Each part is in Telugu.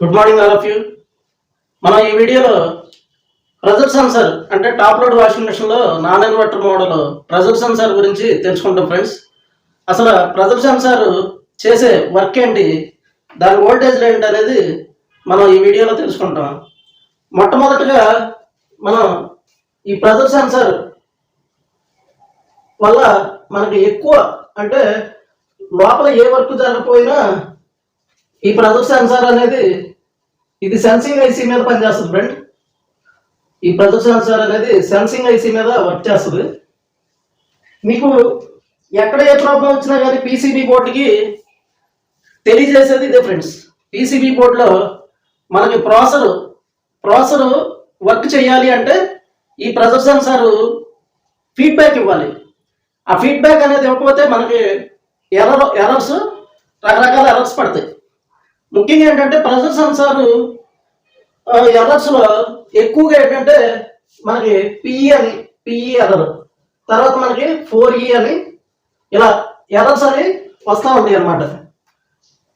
Good morning all of you మనం ఈ వీడియోలో ప్రెజర్ సెన్సర్ అంటే టాప్ లోడ్ వాషింగ్ మిషన్లో non inverter model pressure sensor గురించి తెలుసుకుంటాం ఫ్రెండ్స్ అసలు ప్రెజర్ సెన్సార్ చేసే వర్క్ ఏంటి? దాని వోల్టేజ్ ఏంటి అనేది మనం ఈ వీడియోలో తెలుసుకుంటాం. మొట్టమొదటిగా మనం ఈ ప్రెజర్ సెన్సార్ వల్ల మనకి ఎక్కువ అంటే లోపల ఏ వర్క్ జరగకపోయినా ఈ ప్రెజర్ సెన్సార్ అనేది ఇది సెన్సింగ్ ఐసీ మీద పనిచేస్తుంది ఫ్రెండ్. ఈ ప్రెజర్ సెన్సార్ అనేది సెన్సింగ్ ఐసీ మీద వర్క్ చేస్తుంది. మీకు ఎక్కడ ఏ ప్రాబ్లం వచ్చినా కానీ పీసీబీ బోర్డుకి తెలియజేసేది ఇదే ఫ్రెండ్స్. పీసీబీ బోర్డులో మనకి ప్రాసెసర్ ప్రాసెసర్ వర్క్ చేయాలి అంటే ఈ ప్రెజర్ సెన్సార్ ఫీడ్బ్యాక్ ఇవ్వాలి. ఆ ఫీడ్బ్యాక్ అనేది ఇవ్వకపోతే మనకి ఎర్ర ఎర్రర్స్ రకరకాల ఎర్రర్స్ పడతాయి. ముఖ్యంగా ఏంటంటే ప్రెజర్ సెన్సార్ ఎర్రర్స్లో ఎక్కువగా ఏంటంటే మనకి పిఈ అని పిఈ ఎర్రర్ తర్వాత మనకి ఫోర్ ఈ e అని ఇలా ఎర్రర్స్ అని వస్తూ ఉంటాయి అన్నమాట.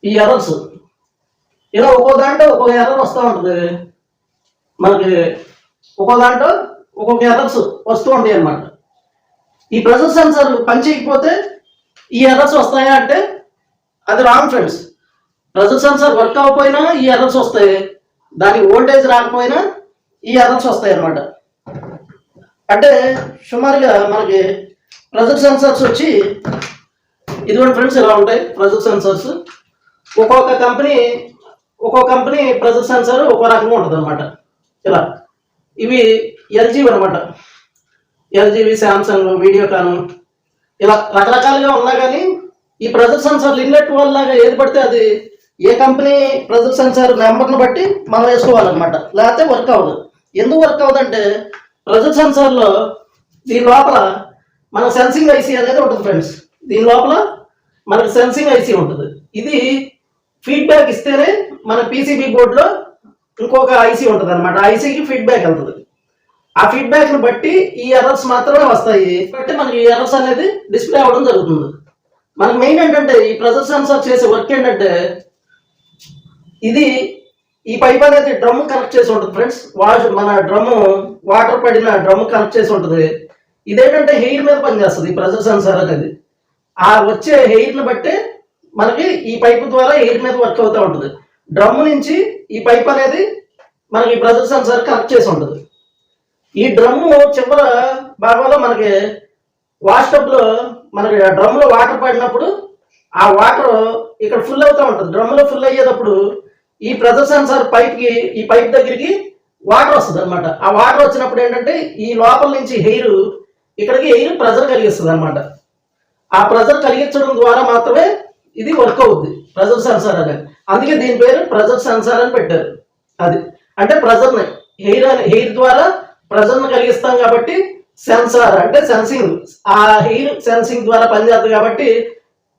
ఈ ఎర్రర్స్ ఇలా ఒక్కో దాంట్లో ఒక్కొక్క ఎర్రర్ వస్తూ ఉంటుంది. మనకి ఒక్కో దాంట్లో ఒక్కొక్క ఎర్రర్స్ వస్తూ ఉంటాయి అన్నమాట. ఈ ప్రెజర్ సెన్సార్ పనిచేయకపోతే ఈ ఎర్రర్స్ వస్తాయా అంటే అది wrong friends pressure sensor work అవ్వకపోయినా ఈ ఎర్రర్స్ వస్తాయి. దానికి ఓల్టేజ్ రాకపోయినా ఈ ఎర్రర్స్ వస్తాయి అన్నమాట. అంటే సుమారుగా మనకి ప్రెజర్ సెన్సార్స్ వచ్చి ఇదిగోండి ఫ్రెండ్స్ ఇలా ఉంటాయి ప్రెజర్ సెన్సార్స్. ఒక్కొక్క కంపెనీ ఒక్కొక్క కంపెనీ ప్రెజర్ సెన్సార్ ఒక్కో రకంగా ఉంటుంది అనమాట ఇలా. ఇవి ఎల్జీ అనమాట ఎల్జీవి శాంసంగ్ వీడియోకాన్. ఇలా రకరకాలుగా ఉన్నా కానీ ఈ ప్రెజర్ సెన్సార్ ఇన్లెట్ వల్ల ఏది పడితే అది ఏ కంపెనీ ప్రెజర్ సెన్సార్ నెంబర్ని బట్టి మనం వేసుకోవాలన్నమాట. లేకపోతే వర్క్ అవ్వదు. ఎందుకు వర్క్ అవ్వదంటే ప్రజెక్ట్ సెన్సార్లో దీని లోపల మన సెన్సింగ్ ఐసీ అనేది ఉంటుంది ఫ్రెండ్స్. దీని లోపల మనకి సెన్సింగ్ ఐసీ ఉంటుంది. ఇది ఫీడ్బ్యాక్ ఇస్తేనే మన పీసీబీ బోర్డులో ఇంకొక ఐసీ ఉంటుంది అనమాట ఐసీకి ఫీడ్బ్యాక్ వెళ్తుంది. ఆ ఫీడ్బ్యాక్ను బట్టి ఈ ఎర్రర్స్ మాత్రమే వస్తాయి. బట్టి మనకి ఈ ఎర్రర్స్ అనేది డిస్ప్లే అవ్వడం జరుగుతుంది. మనకి మెయిన్ ఏంటంటే ఈ ప్రజెక్ట్ సెన్సార్ చేసే వర్క్ ఏంటంటే ఇది ఈ పైప్ అనేది డ్రమ్ కనెక్ట్ చేసి ఉంటుంది ఫ్రెండ్స్. వాష్ మన డ్రమ్ వాటర్ పడిన డ్రమ్ కనెక్ట్ చేసి ఉంటుంది. ఇదేంటంటే హెయిర్ మీద పనిచేస్తుంది ఈ ప్రెజర్ సెన్సార్ అనేది. ఆ వచ్చే హెయిర్ని బట్టి మనకి ఈ పైప్ ద్వారా హెయిర్ మీద వర్క్ అవుతూ ఉంటుంది. డ్రమ్ నుంచి ఈ పైప్ అనేది మనకి ప్రెజర్ సెన్సార్ కనెక్ట్ చేసి ఉంటుంది. ఈ డ్రమ్ము చివర భాగంలో మనకి వాష్ టబ్లో మనకి ఆ లో వాటర్ పడినప్పుడు ఆ వాటర్ ఇక్కడ ఫుల్ అవుతూ ఉంటుంది. డ్రమ్లో ఫుల్ అయ్యేటప్పుడు ఈ ప్రెజర్ సెన్సార్ పైప్కి ఈ పైప్ దగ్గరికి వాటర్ వస్తుంది అనమాట ఆ వాటర్ వచ్చినప్పుడు ఏంటంటే ఈ లోపల నుంచి హెయిర్ ఇక్కడికి ఎయిర్ ప్రెజర్ కలిగిస్తుంది అనమాట ఆ ప్రెజర్ కలిగించడం ద్వారా మాత్రమే ఇది వర్క్ అవుద్ది ప్రెజర్ సెన్సార్ అనేది. అందుకే దీని పేరు ప్రెజర్ సెన్సార్ అని పెట్టారు. అది. అంటే ప్రెజర్ని హెయిర్ హెయిర్ ద్వారా ప్రెజర్ని కలిగిస్తాం కాబట్టి సెన్సార్ అంటే సెన్సింగ్. ఆ హెయిర్ సెన్సింగ్ ద్వారా పనిచేస్తుంది కాబట్టి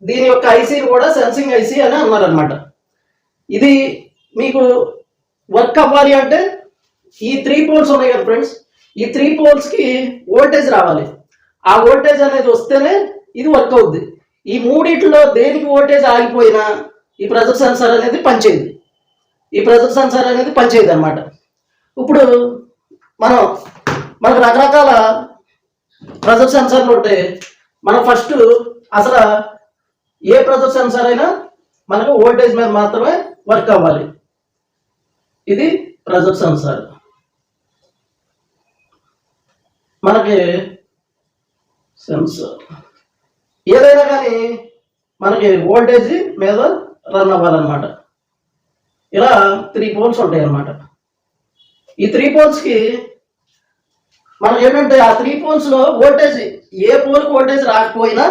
దీని యొక్క ఐసీ కూడా సెన్సింగ్ ఐసీ అని అన్నారనమాట ఇది మీకు వర్క్ అవ్వాలి అంటే ఈ త్రీ పోల్స్ ఉన్నాయి కదా ఫ్రెండ్స్ ఈ త్రీ పోల్స్కి ఓల్టేజ్ రావాలి. ఆ ఓల్టేజ్ అనేది వస్తేనే ఇది వర్క్ అవుద్ది. ఈ మూడిట్లో దేనికి ఓల్టేజ్ ఆగిపోయినా ఈ ప్రెజర్ సెన్సార్ అనేది పనిచేయదు. ఈ ప్రెజర్ సెన్సార్ అనేది పనిచేయదు అనమాట ఇప్పుడు మనం మనకు రకరకాల ప్రెజర్ సెన్సార్లు ఉంటాయి మనం ఫస్ట్ అసలు ఏ ప్రెజర్ సెన్సార్ అయినా మనకు ఓల్టేజ్ మీద మాత్రమే వర్క్ అవ్వాలి. ఇది ప్రెజర్ సెన్సార్ మనకి సెన్సార్ ఏదైనా కానీ మనకి వోల్టేజ్ మీద రన్ అవ్వాలన్నమాట. ఇలా త్రీ పోల్స్ ఉంటాయి అన్నమాట ఈ త్రీ పోల్స్కి మనకి ఏంటంటే ఆ త్రీ పోల్స్లో వోల్టేజ్ ఏ పోల్కి వోల్టేజ్ రాకపోయినా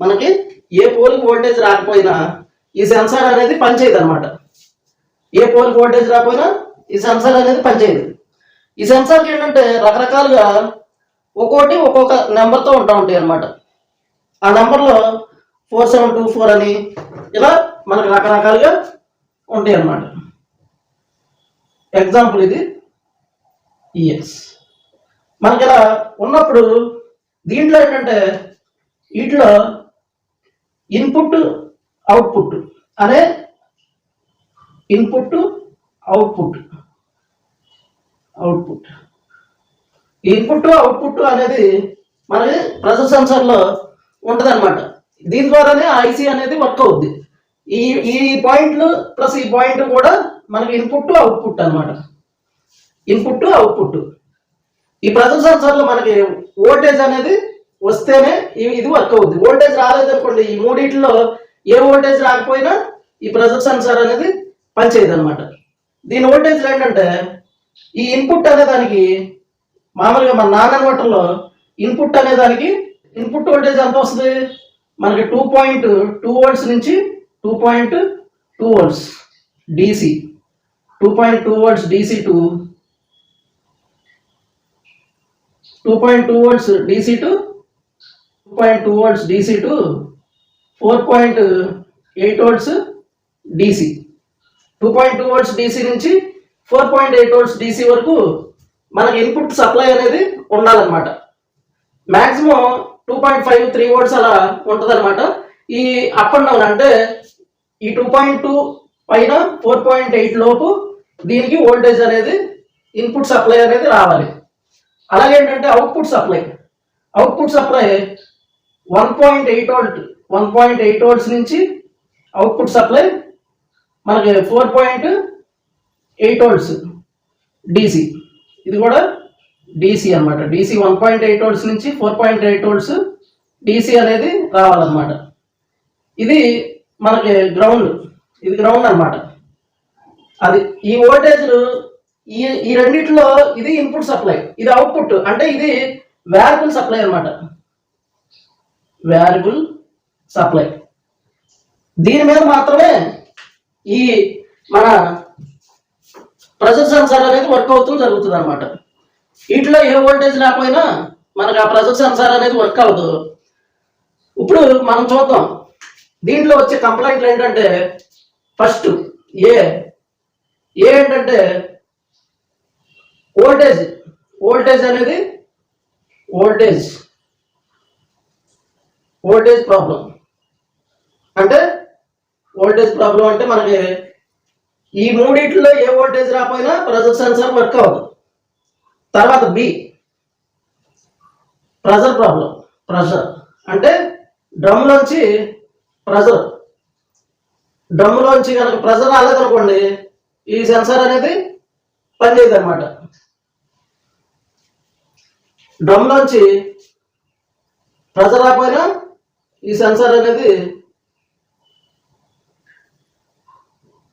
మనకి ఏ పోల్కి వోల్టేజ్ రాకపోయినా ఈ సెన్సార్ అనేది పనిచేయదు అనమాట ఏ పోల్ వోల్టేజ్ రాకపోయినా ఈ సెన్సార్ అనేది పనిచేయదు. ఈ సెన్సార్కి ఏంటంటే రకరకాలుగా ఒక్కోటి ఒక్కొక్క నెంబర్తో ఉంటా ఉంటాయి అనమాట ఆ నెంబర్లో ఫోర్ సెవెన్ టూ ఫోర్ అని ఇలా మనకు రకరకాలుగా ఉంటాయి అన్నమాట. ఎగ్జాంపుల్ ఇది ఈఎస్ మనకి ఇలా ఉన్నప్పుడు దీంట్లో ఏంటంటే వీటిలో ఇన్పుట్ అవుట్పుట్ అనే input output. Output. Input output అనేది మనకి ప్రెజర్ సెన్సర్లో ఉంటుంది అనమాట దీని ద్వారానే ఐసీ అనేది వర్క్ అవుద్ది. ఈ ఈ పాయింట్లు ప్లస్ ఈ పాయింట్ కూడా మనకి ఇన్పుట్ అవుట్పుట్ అనమాట ఇన్పుట్ అవుట్పుట్. ఈ ప్రెజర్ సెన్సర్లో మనకి ఓల్టేజ్ అనేది వస్తేనే ఇది వర్క్ అవుద్ది. ఓల్టేజ్ రాలేదనుకోండి ఈ మూడింటిలో ఏ ఓల్టేజ్ రాకపోయినా ఈ ప్రెజర్ సెన్సార్ అనేది పనిచేయదు అనమాట దీని ఓల్టేజ్లు ఏంటంటే ఈ ఇన్పుట్ అనే దానికి మామూలుగా మన నాన్ ఇన్వర్టర్లో ఇన్పుట్ అనే దానికి ఇన్పుట్ వోల్టేజ్ ఎంత వస్తుంది? మనకి టూ పాయింట్ టూ వోల్ట్స్ నుంచి two point two volts DC two point two volts DC to two point two volts DC to two point two volts DC to four point eight volts DC two point two volts DC నుంచి four point eight volts DC వరకు మనకి ఇన్పుట్ సప్లై అనేది ఉండాలన్నమాట. Maximum two point five three volts అలా ఉంటుంది ఈ అప్ అండ్ డౌన్ అంటే ఈ టూ పాయింట్ టూ పైన ఫోర్ పాయింట్ ఎయిట్ లోపు దీనికి వోల్టేజ్ అనేది ఇన్పుట్ సప్లై అనేది రావాలి. అలాగే ఏంటంటే output supply output supply one point eight volt one point eight volts నుంచి అవుట్పుట్ సప్లై మనకి four point eight volts DC ఇది కూడా డీసీ అన్నమాట. DC one point eight volts నుంచి four point eight volts DC అనేది రావాలన్నమాట. ఇది మనకి గ్రౌండ్ ఇది గ్రౌండ్ అన్నమాట. అది ఈ ఓల్టేజ్లు ఈ ఈ రెండిట్లో ఇది ఇన్పుట్ సప్లై ఇది అవుట్పుట్ అంటే ఇది వేరియబుల్ సప్లై అన్నమాట. వేరియబుల్ సప్లై దీని మీద మాత్రమే ఈ మన ప్రెషర్ సెన్సార్ అనేది వర్క్ అవుతూ జరుగుతుంది అనమాట వీటిలో ఏ వోల్టేజ్ లేకపోయినా మనకు ఆ ప్రెషర్ సెన్సార్ అనేది వర్క్ అవ్వదు. ఇప్పుడు మనం చూద్దాం. దీంట్లో వచ్చే కంప్లైంట్లు ఏంటంటే ఫస్ట్ ఏ ఏ ఏంటంటే వోల్టేజ్ వోల్టేజ్ అనేది వోల్టేజ్ వోల్టేజ్ ప్రాబ్లం. అంటే వోల్టేజ్ ప్రాబ్లం అంటే మనకి ఈ మూడిట్లో ఏ వోల్టేజ్ రాకపోయినా ప్రెజర్ సెన్సార్ వర్క్ అవ్వదు. తర్వాత బి ప్రెజర్ ప్రాబ్లం ప్రెషర్ అంటే డ్రమ్లోంచి ప్రెజర్ డ్రమ్లోంచి కనుక ప్రెజర్ రాలేదనుకోండి ఈ సెన్సార్ అనేది పనిచేయదు అనమాట డ్రమ్లోంచి ప్రెజర్ రాకపోయినా ఈ సెన్సార్ అనేది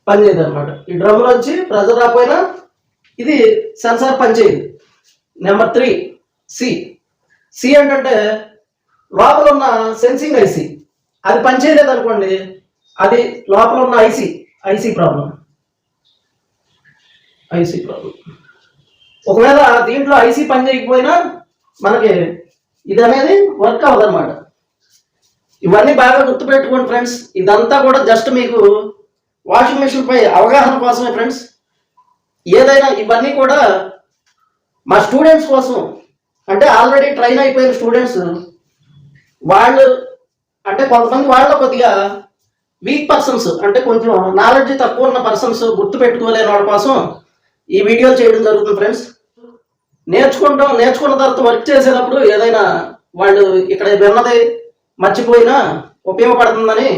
పనిచేయదు అనమాట ఈ డ్రమ్ నుంచి ప్రెజర్ రాకపోయినా ఇది సెన్సార్ పనిచేయదు నెంబర్ త్రీ సి సి ఏంటంటే లోపల ఉన్న సెన్సింగ్ ఐసి అది పనిచేయలేదు అనుకోండి అది లోపల ఉన్న IC IC problem IC problem ఒకవేళ దీంట్లో ఐసి పని చేయకపోయినా మనకి ఇది అనేది వర్క్ అవ్వదన్నమాట. ఇవన్నీ బాగా గుర్తుపెట్టుకోండి ఫ్రెండ్స్. ఇదంతా కూడా జస్ట్ మీకు వాషింగ్ మెషిన్పై అవగాహన కోసమే ఫ్రెండ్స్ ఏదైనా ఇవన్నీ కూడా మా స్టూడెంట్స్ కోసం అంటే ఆల్రెడీ ట్రైన్ అయిపోయిన స్టూడెంట్స్ వాళ్ళు అంటే కొంతమంది వాళ్ళ కొద్దిగా వీక్ పర్సన్స్ అంటే కొంచెం నాలెడ్జ్ తక్కువ ఉన్న పర్సన్స్ గుర్తు పెట్టుకోలేని వాళ్ళ కోసం ఈ వీడియో చేయడం జరుగుతుంది ఫ్రెండ్స్ నేర్చుకుంటాం నేర్చుకున్న తర్వాత వర్క్ చేసేటప్పుడు ఏదైనా వాళ్ళు ఇక్కడ విన్నది మర్చిపోయినా ఉపయోగపడుతుందని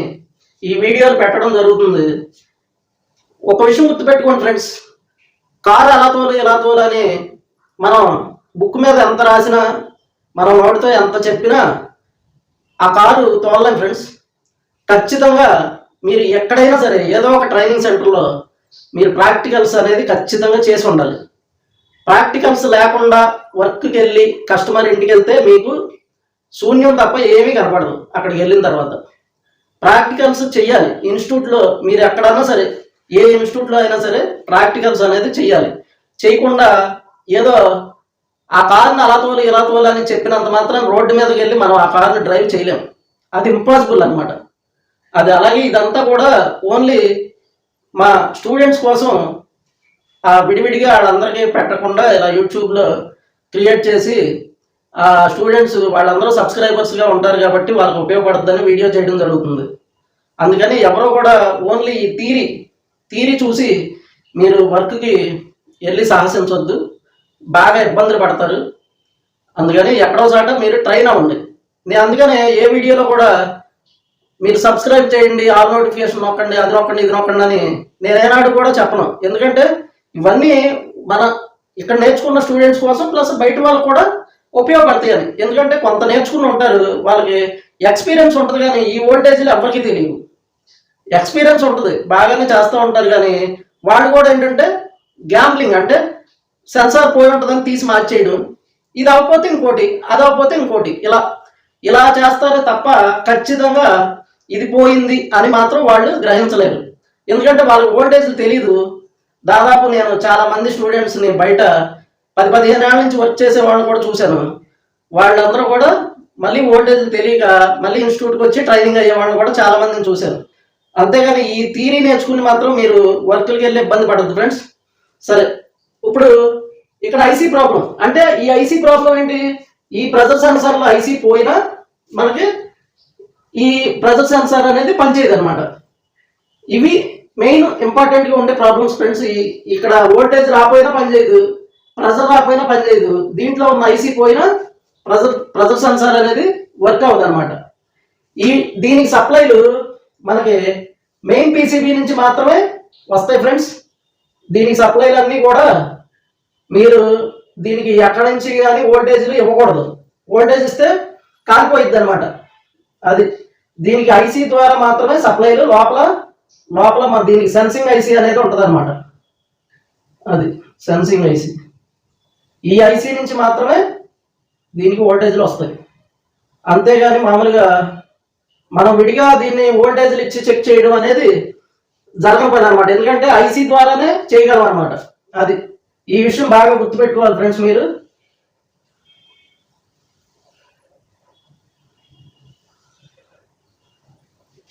ఈ వీడియోలు పెట్టడం జరుగుతుంది. ఒక విషయం గుర్తుపెట్టుకోండి ఫ్రెండ్స్. కారు ఎలా తోలు ఎలా తోలు అని మనం బుక్ మీద ఎంత రాసినా మనం నోటితో ఎంత చెప్పినా ఆ కారు తోలలేం ఫ్రెండ్స్. ఖచ్చితంగా మీరు ఎక్కడైనా సరే ఏదో ఒక ట్రైనింగ్ సెంటర్లో మీరు ప్రాక్టికల్స్ అనేది ఖచ్చితంగా చేసి ఉండాలి. ప్రాక్టికల్స్ లేకుండా వర్క్కి వెళ్ళి కస్టమర్ ఇంటికి వెళ్తే మీకు శూన్యం తప్ప ఏమీ కనపడదు అక్కడికి వెళ్ళిన తర్వాత. ప్రాక్టికల్స్ చేయాలి ఇన్స్టిట్యూట్లో మీరు ఎక్కడన్నా సరే ఏ ఇన్స్టిట్యూట్లో అయినా సరే ప్రాక్టికల్స్ అనేది చేయాలి చేయకుండా ఏదో ఆ కార్ని అలా తోలు ఇలా తోలు అని చెప్పినంత మాత్రం రోడ్డు మీదకి వెళ్ళి మనం ఆ కార్ని డ్రైవ్ చేయలేం. అది ఇంపాసిబుల్ అనమాట అది అలాగే ఇదంతా కూడా ఓన్లీ మా స్టూడెంట్స్ కోసం ఆ విడివిడిగా వాళ్ళందరికీ పెట్టకుండా ఇలా యూట్యూబ్లో క్రియేట్ చేసి స్టూడెంట్స్ వాళ్ళందరూ సబ్స్క్రైబర్స్గా ఉంటారు కాబట్టి వాళ్ళకి ఉపయోగపడుతుందని వీడియో చేయడం జరుగుతుంది. అందుకని ఎవరో కూడా ఓన్లీ ఈ థీరీ తీరి చూసి మీరు వర్క్కి వెళ్ళి సాహసించవద్దు బాగా ఇబ్బందులు పడతారు. అందుకని ఎక్కడో చాట మీరు ట్రైన్ అవ్వండి నేను అందుకనే ఏ వీడియోలో కూడా మీరు సబ్స్క్రైబ్ చేయండి ఆల్ నోటిఫికేషన్ నొక్కండి అది నొక్కండి ఇది నొక్కండి అని నేను ఏనాడు కూడా చెప్పను. ఎందుకంటే ఇవన్నీ మన ఇక్కడ నేర్చుకున్న స్టూడెంట్స్ కోసం ప్లస్ బయట వాళ్ళకు కూడా ఉపయోగపడతాయి అది. ఎందుకంటే కొంత నేర్చుకుని ఉంటారు. వాళ్ళకి ఎక్స్పీరియన్స్ ఉంటుంది కానీ ఈ ఓల్టేజ్లు ఎవరికి తెలియవు. ఎక్స్పీరియన్స్ ఉంటుంది. బాగానే చేస్తూ ఉంటారు కానీ వాళ్ళు కూడా ఏంటంటే గ్యాంబ్లింగ్ అంటే సెన్సార్ పోయి ఉంటుందని తీసి మార్చేయడం. ఇది అవ్వకపోతే ఇంకోటి అది అవ్వకపోతే ఇంకోటి. ఇలా ఇలా చేస్తారే తప్ప ఖచ్చితంగా ఇది పోయింది అని మాత్రం వాళ్ళు గ్రహించలేరు. ఎందుకంటే వాళ్ళకి ఓల్టేజ్లు తెలియదు దాదాపు నేను చాలా మంది స్టూడెంట్స్ని బయట పది పదిహేను ఏళ్ళ నుంచి వచ్చేసే వాళ్ళని కూడా చూశాను. వాళ్ళందరూ కూడా మళ్ళీ ఓల్టేజ్ తెలియక మళ్ళీ ఇన్స్టిట్యూట్కి వచ్చి ట్రైనింగ్ అయ్యే వాళ్ళని కూడా చాలా మందిని చూశాను. అంతేగాని ఈ థీరీ నేర్చుకుని మాత్రం మీరు వర్క్లకి వెళ్ళి ఇబ్బంది పడద్దు ఫ్రెండ్స్. సరే ఇప్పుడు ఇక్కడ ఐసీ ప్రాబ్లం అంటే ఈ ఐసీ ప్రాబ్లం ఏంటి? ఈ ప్రెజర్ సెన్సార్లో ఐసీ పోయినా మనకి ఈ ప్రెజర్ సెన్సార్ అనేది పనిచేయదు అనమాట ఇవి మెయిన్ ఇంపార్టెంట్గా ఉండే ప్రాబ్లమ్స్ ఫ్రెండ్స్. ఇక్కడ ఓల్టేజ్ రాపోయినా పనిచేయదు. ప్రెజర్ రాకపోయినా పని లేదు దీంట్లో ఉన్న ఐసీ పోయినా ప్రెజర్ ప్రెజర్ సెన్సార్ అనేది వర్క్ అవ్వదు అనమాట ఈ దీనికి సప్లైలు మనకి మెయిన్ పీసీబీ నుంచి మాత్రమే వస్తాయి ఫ్రెండ్స్ దీనికి సప్లైలు అన్నీ కూడా మీరు దీనికి ఎక్కడి నుంచి కానీ ఓల్టేజ్లు ఇవ్వకూడదు. వోల్టేజ్ ఇస్తే కాలిపోయిద్ది అనమాట అది దీనికి ఐసీ ద్వారా మాత్రమే సప్లైలు లోపల లోపల మన దీనికి సెన్సింగ్ ఐసీ అనేది ఉంటుంది అనమాట అది సెన్సింగ్ ఐసీ. ఈ ఐసీ నుంచి మాత్రమే దీనికి ఓల్టేజ్లు వస్తాయి. అంతేగాని మామూలుగా మనం విడిగా దీన్ని ఓల్టేజ్లు ఇచ్చి చెక్ చేయడం అనేది జరగకపోయింది అనమాట ఎందుకంటే ఐసీ ద్వారానే చేయగలం అనమాట అది ఈ విషయం బాగా గుర్తుపెట్టుకోవాలి ఫ్రెండ్స్ మీరు.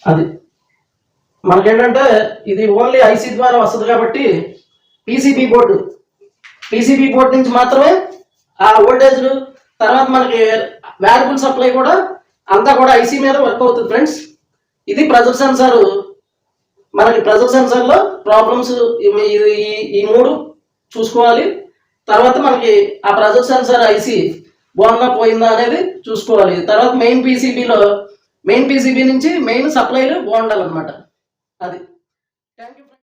అది మనకేంటంటే ఇది ఓన్లీ ఐసీ ద్వారా వస్తుంది కాబట్టి పీసీబీ బోర్డు పీసీబీ బోర్డు నుంచి మాత్రమే ఆ ఓల్టేజ్ తర్వాత మనకి వేరబుల్ సప్లై కూడా అంతా కూడా ఐసీ మీద వర్క్ అవుతుంది ఫ్రెండ్స్. ఇది ప్రెజర్ సెన్సార్. మనకి ప్రెజర్ సెన్సార్లో ప్రాబ్లమ్స్ ఈ మూడు చూసుకోవాలి. తర్వాత మనకి ఆ ప్రెజర్ సెన్సార్ ఐసీ బాగున్నా పోయిందా అనేది చూసుకోవాలి. తర్వాత మెయిన్ పీసీబీలో మెయిన్ పీసీబీ నుంచి మెయిన్ సప్లైలు బాగుండాలన్నమాట. అది.